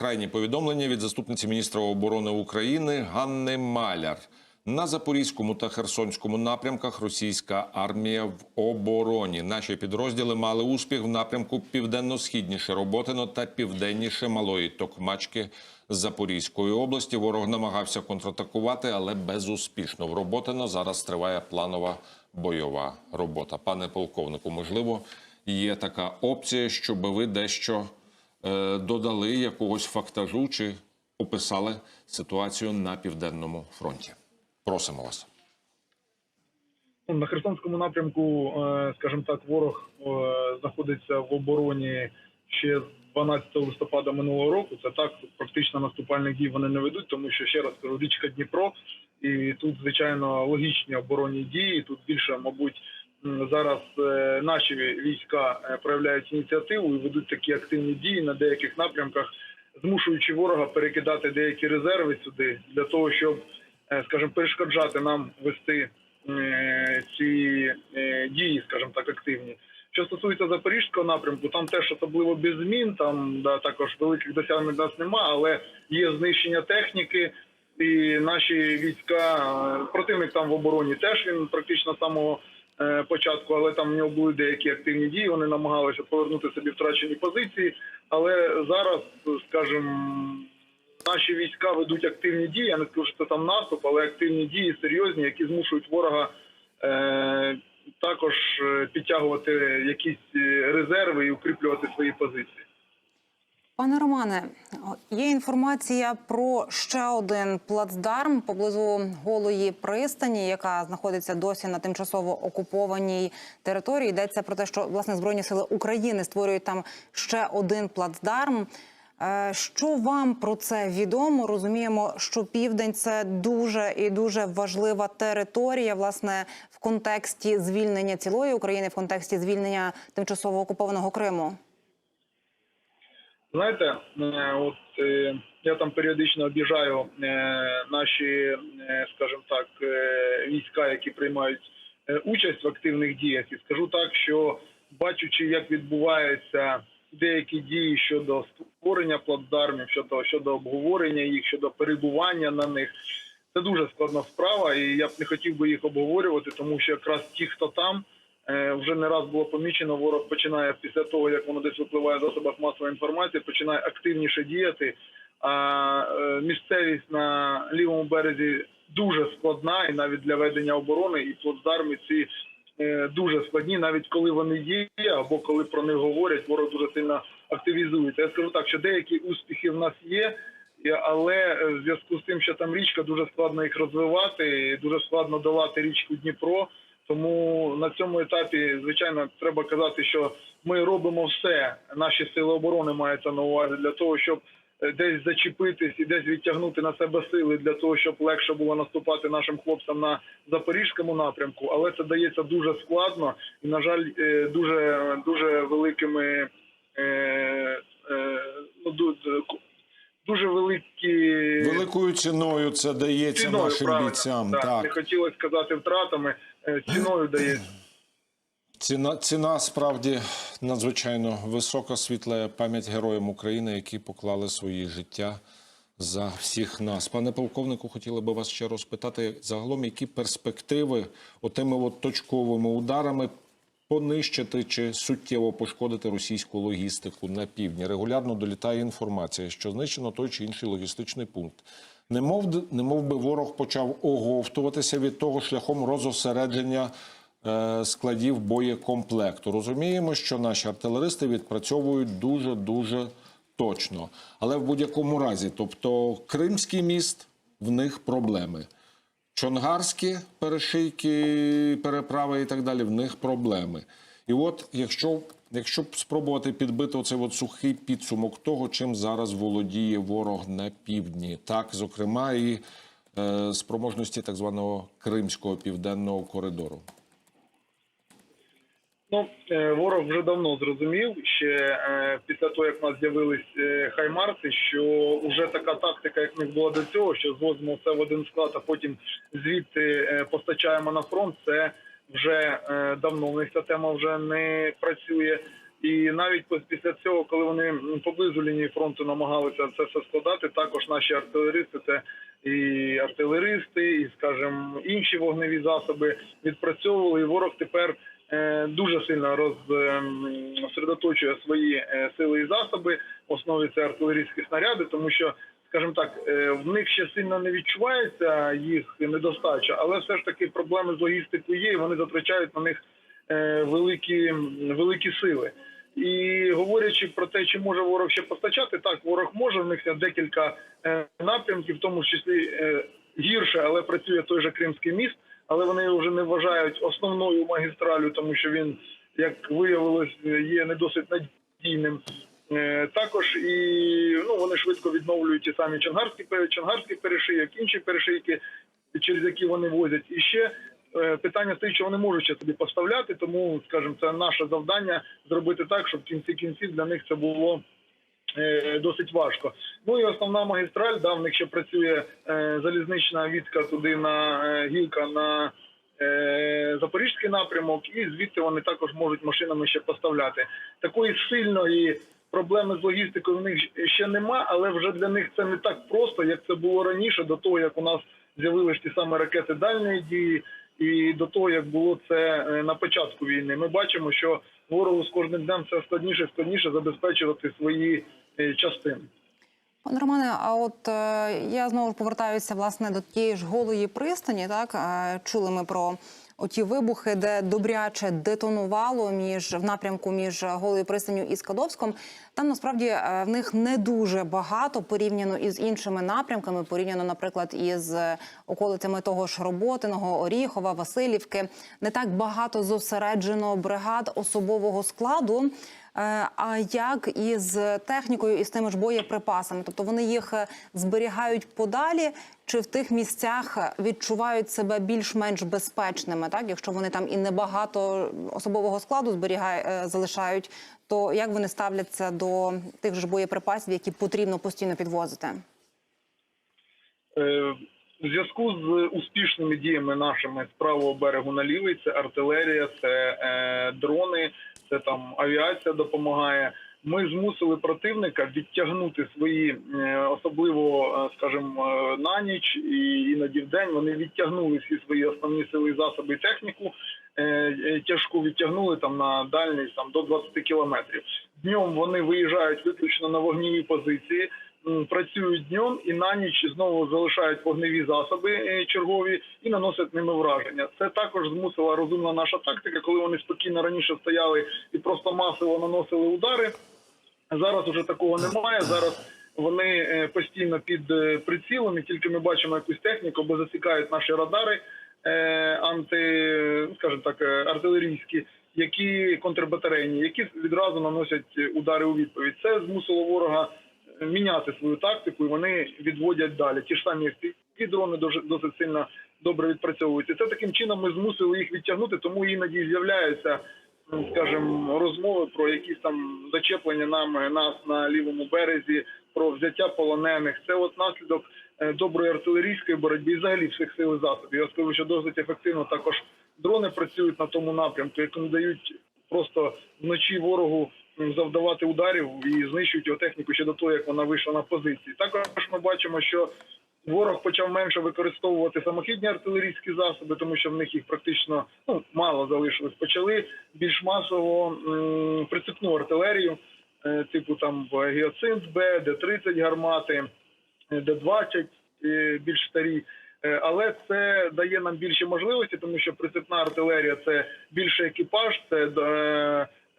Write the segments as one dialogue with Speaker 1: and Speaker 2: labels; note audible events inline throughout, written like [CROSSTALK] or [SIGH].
Speaker 1: Крайні повідомлення від заступниці міністра оборони України Ганни Маляр. На Запорізькому та Херсонському напрямках російська армія в обороні. Наші підрозділи мали успіх в напрямку південно-східніше Роботино та південніше Малої Токмачки Запорізької області. Ворог намагався контратакувати, але безуспішно. В Роботино зараз триває планова бойова робота. Пане полковнику, можливо, є така опція, щоб ви дещо додали якогось фактажу чи описали ситуацію на південному фронті. Просимо вас.
Speaker 2: На Херсонському напрямку, е, скажімо так, ворог е, знаходиться в обороні ще з 12 листопада минулого року. Це так, практично наступальних дій вони не ведуть, тому що ще раз кажу, річка Дніпро, і тут звичайно логічні оборонні дії. Тут більше, мабуть, зараз е, наші війська е, проявляють ініціативу і ведуть такі активні дії на деяких напрямках, змушуючи ворога перекидати деякі резерви сюди для того, щоб, е, скажімо, перешкоджати нам вести ці дії, скажімо так, активні. Що стосується запорізького напрямку, там теж особливо без змін. Там да також великих досягнень нас нема, але є знищення техніки. І наші війська противник там в обороні теж він практично самого початку, але там в нього були деякі активні дії. Вони намагалися повернути собі втрачені позиції. Але зараз, скажімо, наші війська ведуть активні дії. Я не скажу, що це там наступ, але активні дії серйозні, які змушують ворога е, також е, підтягувати якісь е, резерви і укріплювати свої позиції.
Speaker 3: Пане Романе, є інформація про ще один плацдарм поблизу голої пристані, яка знаходиться досі на тимчасово окупованій території. Йдеться про те, що власне збройні сили України створюють там ще один плацдарм. Е, Що вам про це відомо? Розуміємо, що південь це дуже і дуже важлива територія, власне, в контексті звільнення цілої України, в контексті звільнення тимчасово окупованого Криму.
Speaker 2: Знаєте, е, от е, я там періодично об'їжджаю е, наші, скажімо так, війська, які приймають участь в активних діях, і скажу так, що бачучи, як відбуваються деякі дії щодо створення плацдармів, щодо щодо обговорення їх, щодо перебування на них. Це дуже складна справа, і я б не хотів би їх обговорювати, тому що якраз ті, хто там, вже не раз було помічено, ворог починає після того, як воно десь випливає в засобах масової інформації, починає активніше діяти. А е, місцевість на лівому березі дуже складна, і навіть для ведення оборони і плацдарми ці е, дуже складні, навіть коли вони є, або коли про них говорять, ворог дуже сильно активізується. Я скажу так, що деякі успіхи в нас є. Але е, в зв'язку з тим, що там річка, дуже складно їх розвивати, дуже складно долати річку Дніпро. Тому на цьому етапі, звичайно, треба казати, що ми робимо все. Наші сили оборони мається на увазі для того, щоб е, десь зачепитись і десь відтягнути на себе сили для того, щоб легше було наступати нашим хлопцям на запорізькому напрямку. Але це дається дуже складно і, на жаль, е, дуже дуже великими. е, ну, Дуже великі
Speaker 1: Великою ціною це дається
Speaker 2: ціною,
Speaker 1: нашим
Speaker 2: правильно.
Speaker 1: бійцям.
Speaker 2: Так,
Speaker 1: Так,
Speaker 2: не хотілося сказати втратами. Е, Ціною дається.
Speaker 1: ціна, ціна справді надзвичайно висока. Світла пам'ять героям України, які поклали свої життя за всіх нас. Пане полковнику, хотіли би вас ще розпитати загалом, які перспективи отими от точковими ударами понищити чи суттєво пошкодити російську логістику на півдні. Регулярно долітає інформація, що знищено той чи інший логістичний пункт. Немов, немов би ворог почав оговтуватися від того шляхом розосередження е, складів боєкомплекту. Розуміємо, що наші артилеристи відпрацьовують дуже дуже точно. Але в будь-якому разі, тобто Кримський міст, в них проблеми. Чонгарські перешийки, переправи і так далі, в них проблеми. І от, якщо, якщо б спробувати підбити оцей от сухий підсумок того, чим зараз володіє ворог на півдні, так, зокрема, і е, спроможності так званого Кримського південного коридору.
Speaker 2: Ну, е, ворог вже давно зрозумів, ще е, після того, як в нас з'явились е, хаймарси, що вже така тактика, як в них була до цього, що звозимо все в один склад, а потім звідти постачаємо на фронт, це вже е, давно в них ця тема вже не працює. І навіть після цього, коли вони поблизу лінії фронту намагалися це все складати, також наші артилеристи, це і артилеристи, і, скажімо, інші вогневі засоби відпрацьовували. І ворог тепер е, дуже сильно розсередоточує свої е, сили і засоби. В основі це артилерійські снаряди, тому що, скажімо так, е, в них ще сильно не відчувається їх недостача, але все ж таки проблеми з логістикою є, і вони затрачають на них е, великі, великі сили. І говорячи про те, чи може ворог ще постачати, так ворог може. В них є декілька е, напрямків, в тому числі гірше, але працює той же Кримський міст. Але вони вже не вважають основною магістралю, тому що він, як виявилось, є не досить надійним. Е, Також і ну вони швидко відновлюють ті самі чангарські чангарські перешийок, інші перешийки, через які вони возять. І ще е, питання стоїть, що вони можуть ще собі поставляти. Тому, скажімо, це наше завдання зробити так, щоб в кінці кінців для них це було е, досить важко. Ну і основна магістраль, да, в них ще працює залізнична відка туди на гілка на запорізький напрямок, і звідти вони також можуть машинами ще поставляти. Такої сильної проблеми з логістикою в них ще нема, але вже для них це не так просто, як це було раніше, до того як у нас з'явились ті самі ракети дальньої дії. І до того, як було це е, на початку війни, ми бачимо, що ворогу з кожним днем все складніше і складніше забезпечувати свої е, частини.
Speaker 3: Пане Романе, а от е, я знову повертаюся власне до тієї ж голої пристані. Так чули ми про оті вибухи, де добряче детонувало між в напрямку між голою пристаню і Скадовськом. Там насправді е, в них не дуже багато порівняно із іншими напрямками, порівняно, наприклад, із околицями того ж Роботиного, Оріхова, Васильівки. Не так багато зосереджено бригад особового складу. Е, А як із технікою і з тими ж боєприпасами? Тобто вони їх е, зберігають подалі, чи в тих місцях відчувають себе більш-менш безпечними, так якщо вони там і небагато особового складу зберігають, залишають, то як вони ставляться до тих ж боєприпасів, які потрібно постійно підвозити?
Speaker 2: Е, В зв'язку з успішними діями нашими з правого берегу на лівий, це артилерія, це е, дрони, це там авіація допомагає. Ми змусили противника відтягнути свої, е, особливо, е, скажімо, е, на ніч і іноді в день. Вони відтягнули всі свої основні сили, засоби і техніку. Тяжку відтягнули там на дальність там до 20 кілометрів. Днем вони виїжджають виключно на вогніві позиції працюють днем і на ніч знову залишають вогневі засоби е, чергові і наносять ними враження. Це також змусила розумна наша тактика, коли вони спокійно раніше стояли і просто масово наносили удари. Зараз уже такого немає. Зараз вони е, постійно під е, прицілом, і тільки ми бачимо якусь техніку, бо засікають наші радари анти, скажімо так, артилерійські, які контрбатарейні, які відразу наносять удари у відповідь. Це змусило ворога міняти свою тактику, і вони відводять далі. Ті ж самі ті дрони досить сильно добре відпрацьовуються. Це таким чином ми змусили їх відтягнути, тому іноді з'являються ну, скажімо, розмови про якісь там зачеплення нами нас на лівому березі, про взяття полонених. Це от наслідок е, доброї артилерійської боротьби і взагалі всіх сил засобів. Я скажу, що досить ефективно також дрони працюють на тому напрямку, не дають просто вночі ворогу завдавати ударів і знищують його техніку ще до того, як вона вийшла на позиції. Також ми бачимо, що Ворог почав менше використовувати самохідні артилерійські засоби, тому що в них їх практично ну мало залишилось. Почали більш масово м, прицепну артилерію, е, типу там Гіоцинт Б, Д-30 гармати, е, Д-20 е, більш старі. Але це дає нам більше можливості, тому що прицепна артилерія це більше екіпаж, це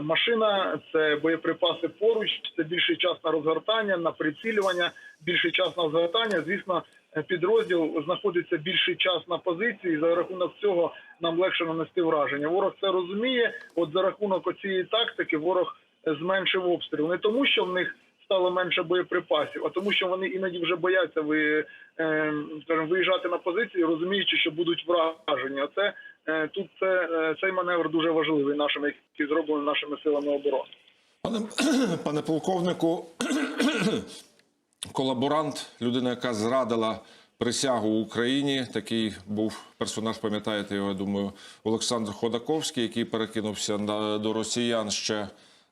Speaker 2: машина, це боєприпаси поруч, це більший час на розгортання, на прицілювання, більший час на згортання. Звісно, підрозділ знаходиться більший час на позиції. і За рахунок цього нам легше нанести враження. Ворог це розуміє. От за рахунок цієї тактики ворог зменшив обстріл. Не тому, що в них стало менше боєприпасів, а тому, що вони іноді вже бояться ви, е, виїжджати на позиції, розуміючи, що будуть вражені. Це тут це, е, цей маневр дуже важливий нашими, який зроблений нашими силами оборони.
Speaker 1: Пане, [CLEARS THROAT] пане полковнику, [CLEARS THROAT] колаборант, людина, яка зрадила присягу Україні. Такий був персонаж, пам'ятаєте його, я думаю, Олександр Ходаковський, який перекинувся до росіян ще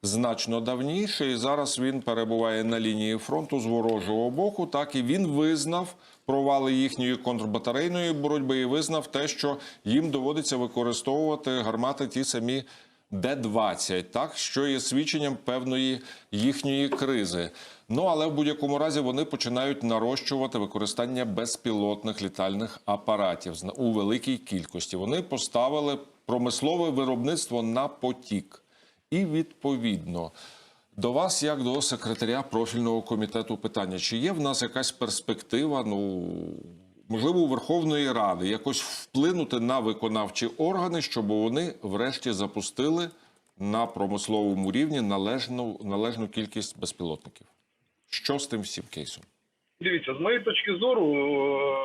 Speaker 1: значно давніше, і зараз він перебуває на лінії фронту з ворожого боку. Так і він визнав провали їхньої контрбатарейної боротьби і визнав те, що їм доводиться використовувати гармати ті самі Д-20, так що є свідченням певної їхньої кризи. Ну але в будь-якому разі вони починають нарощувати використання безпілотних літальних апаратів у великій кількості. Вони поставили промислове виробництво на потік. І відповідно до вас, як до секретаря профільного комітету, питання: чи є в нас якась перспектива, ну можливо, у Верховної Ради якось вплинути на виконавчі органи, щоб вони врешті запустили на промисловому рівні належну належну кількість безпілотників? Що з тим всім кейсом?
Speaker 2: Дивіться, з моєї точки зору, е,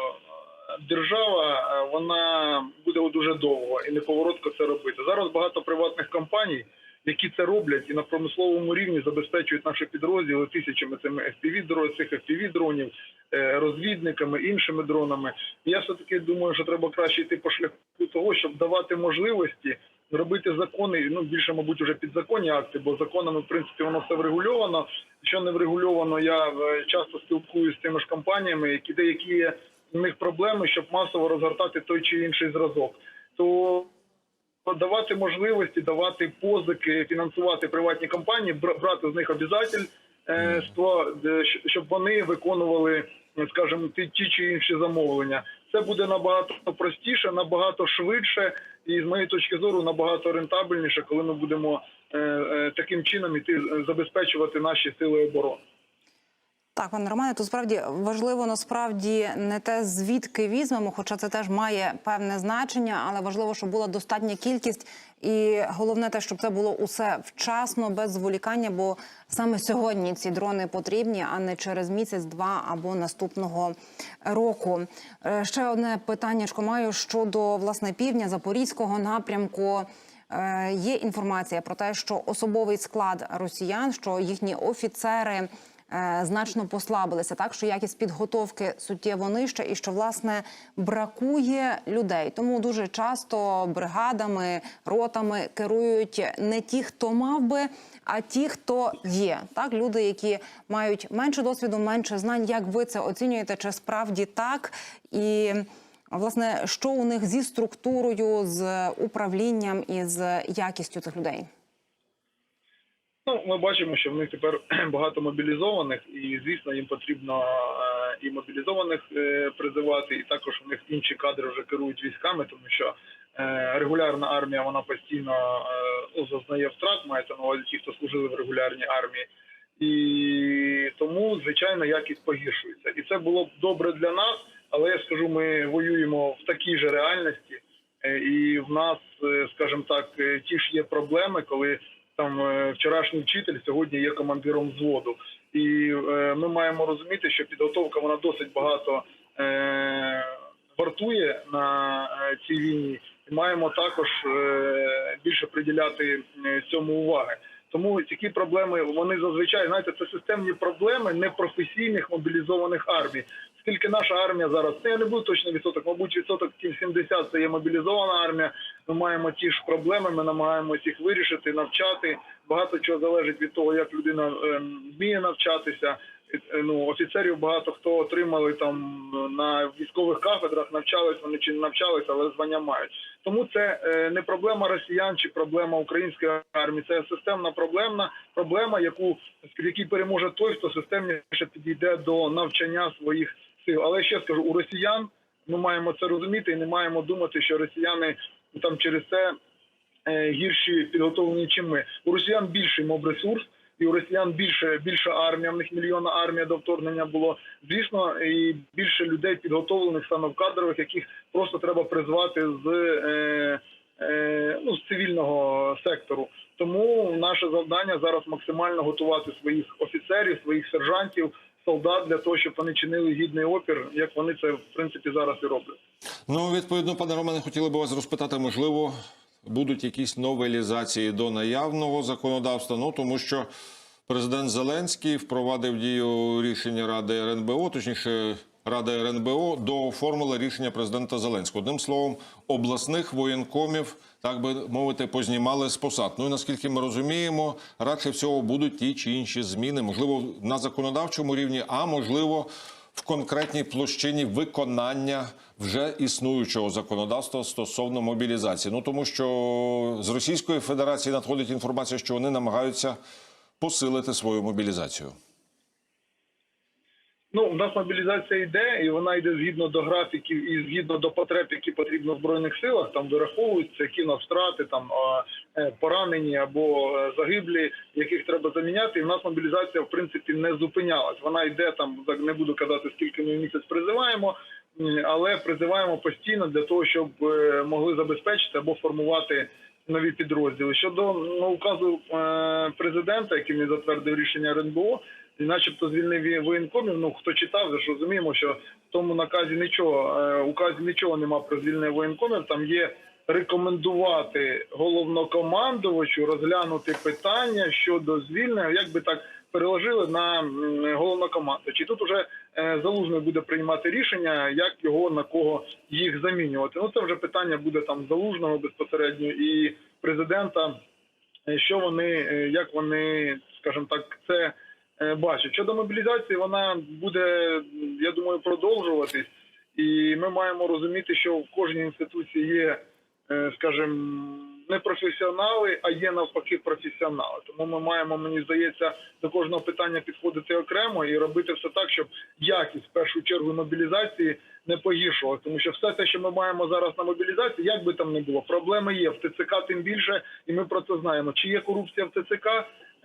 Speaker 2: держава е, вона буде дуже довго і неповоротко це робити. Зараз багато приватних компаній, які це роблять і на промисловому рівні забезпечують наші підрозділи тисячами цими fpv дронів цих fpv дронів, е, розвідниками, іншими дронами. Я все таки думаю, що треба краще йти по шляху того, щоб давати можливості. Робити закони, ну більше, мабуть, вже підзаконні акти, бо законами, в принципі, воно все врегульовано. Що не врегульовано, я е, часто спілкуюся з тими ж компаніями, які деякі є у них проблеми, щоб масово розгортати той чи інший зразок. То давати можливості, давати позики, фінансувати приватні компанії, брати з них обов'язательство, щоб вони виконували, скажімо, ті, ті чи інші замовлення. Це буде набагато простіше, набагато швидше, і з моєї точки зору набагато рентабельніше, коли ми будемо е, е, таким чином іти е, забезпечувати наші сили оборони.
Speaker 3: Так, пане Романе, тут справді важливо насправді не те, звідки візьмемо, хоча це теж має певне значення, але важливо, щоб була достатня кількість, і головне те, щоб це було усе вчасно, без зволікання. Бо саме сьогодні ці дрони потрібні, а не через місяць, два або наступного року. Е, Ще одне питання маю щодо власне півдня запорізького напрямку. Е, Є інформація про те, що особовий склад росіян, що їхні офіцери значно послабилися, так що якість підготовки суттєво нижча, і що власне бракує людей. Тому дуже часто бригадами, ротами керують не ті, хто мав би, а ті, хто є. Так, люди, які мають менше досвіду, менше знань. Як ви це оцінюєте? Чи справді так? І власне, що у них зі структурою, з управлінням і з якістю цих людей?
Speaker 2: Ну, ми бачимо, що в них тепер [CLEARS THROAT] багато мобілізованих, і звісно, їм потрібно е, і мобілізованих е, призивати, і також у них інші кадри вже керують військами, тому що е, регулярна армія вона постійно зазнає втрат, мається на увазі ті, хто служили в регулярній армії. І тому, звичайно, якість погіршується. І це було б добре для нас, але я скажу, ми воюємо в такій же реальності, і в нас, скажімо так, ті ж є проблеми, коли там е, вчорашній вчитель сьогодні є командиром взводу. І е, ми маємо розуміти, що підготовка вона досить багато е, вартує на цій війні. І маємо також більше приділяти цьому уваги. Тому такі проблеми вони зазвичай знаєте, це системні проблеми непрофесійних мобілізованих армій. Скільки наша армія зараз, ну, я не буду точно відсоток, мабуть, відсоток 70 це є мобілізована армія. Ми маємо ті ж проблеми, ми намагаємося їх вирішити, навчати. Багато чого залежить від того, як людина ем, вміє навчатися. Е, Ну, офіцерів багато хто отримали там на військових кафедрах, навчались вони чи не навчались, але звання мають. Тому це е, не проблема росіян чи проблема української армії. Це системна проблемна проблема, яку якій переможе той, хто системніше підійде до навчання своїх сил. Але ще скажу, у росіян ми маємо це розуміти і не маємо думати, що росіяни там через це е, гірші підготовлені, чим ми. У росіян більший моб-ресурс, і у росіян більше більша армія. В них мільйонна армія до вторгнення було. Звісно, і більше людей підготовлених саме в кадрових, яких просто треба призвати з, е, е, ну, з цивільного сектору. Тому наше завдання зараз максимально готувати своїх офіцерів, своїх сержантів, солдат для того, щоб вони чинили гідний опір, як вони це в принципі зараз і роблять.
Speaker 1: Ну, відповідно, пане Романе, хотіли би вас розпитати, можливо, будуть якісь новелізації до наявного законодавства. Ну тому що президент Зеленський впровадив дію рішення Ради РНБО, точніше, Рада РНБО дооформила рішення президента Зеленського. Одним словом, обласних воєнкомів, так би мовити, познімали з посад. Ну і наскільки ми розуміємо, радше всього будуть ті чи інші зміни, можливо, на законодавчому рівні, а можливо, в конкретній площині виконання вже існуючого законодавства стосовно мобілізації. Ну тому що з Російської Федерації надходить інформація, що вони намагаються посилити свою мобілізацію.
Speaker 2: Ну, у нас мобілізація йде, і вона йде згідно до графіків і згідно до потреб, які потрібно в збройних силах. Там вираховуються, які втрати, там е, поранені або е, загиблі, яких треба заміняти. І в нас мобілізація в принципі не зупинялась. Вона йде там, так не буду казати, скільки ми місяць призиваємо, але призиваємо постійно для того, щоб е, могли забезпечити або формувати. Нові підрозділи щодо ну, указу е, президента, яким він затвердив рішення РНБО, і начебто звільнив воєнкомів. Ну хто читав, ж розуміємо, що в тому наказі нічого, е, указі нічого нема про звільнення воєнкомів. Там є рекомендувати головнокомандувачу розглянути питання щодо звільнення, як би так переложили на м, головнокомандувача. Тут уже е, залужний буде приймати рішення, як його на кого їх замінювати. Ну це вже питання буде там залужного безпосередньо і президента. е, Що вони, як вони, скажімо так, це е, бачать. Щодо мобілізації, вона буде, я думаю, продовжуватись, і ми маємо розуміти, що в кожній інституції є, е, скажімо, не професіонали, а є навпаки професіонали. Тому ми маємо, мені здається, до кожного питання підходити окремо і робити все так, щоб якість в першу чергу мобілізації не погіршувалася. Тому що все те, що ми маємо зараз на мобілізації, як би там не було, проблеми є в ТЦК, тим більше, і ми про це знаємо. Чи є корупція в ТЦК?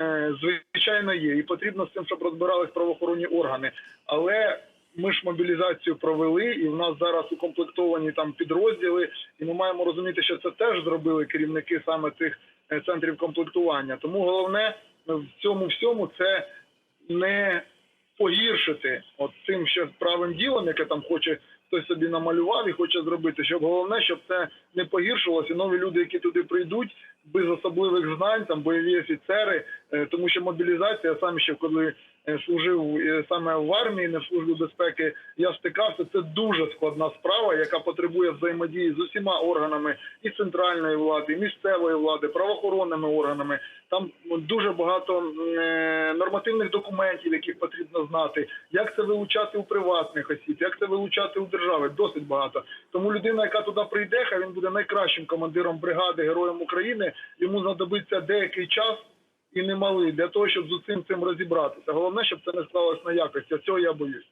Speaker 2: Е, Звичайно, є, і потрібно з цим, щоб розбирались правоохоронні органи. Але ми ж мобілізацію провели, і в нас зараз укомплектовані там підрозділи, і ми маємо розуміти, що це теж зробили керівники саме цих е, центрів комплектування. Тому головне в цьому всьому це не погіршити от цим ще правим ділом, яке там хоче хтось собі намалював і хоче зробити. Щоб головне, щоб це не погіршувалося. Нові люди, які туди прийдуть, без особливих знань, там бойові офіцери, е, тому що мобілізація сам ще коли е, служив е, саме в армії, не в службі безпеки, я стикався. Це дуже складна справа, яка потребує взаємодії з усіма органами і центральної влади, і місцевої влади, правоохоронними органами. Там дуже багато нормативних документів, яких потрібно знати, як це вилучати у приватних осіб, як це вилучати у держави. Досить багато. Тому людина, яка туди прийде, хай він буде найкращим командиром бригади, героєм України. Йому знадобиться деякий час і немалий для того, щоб з усім цим розібратися. Головне, щоб це не склалось на якості. Цього я боюсь.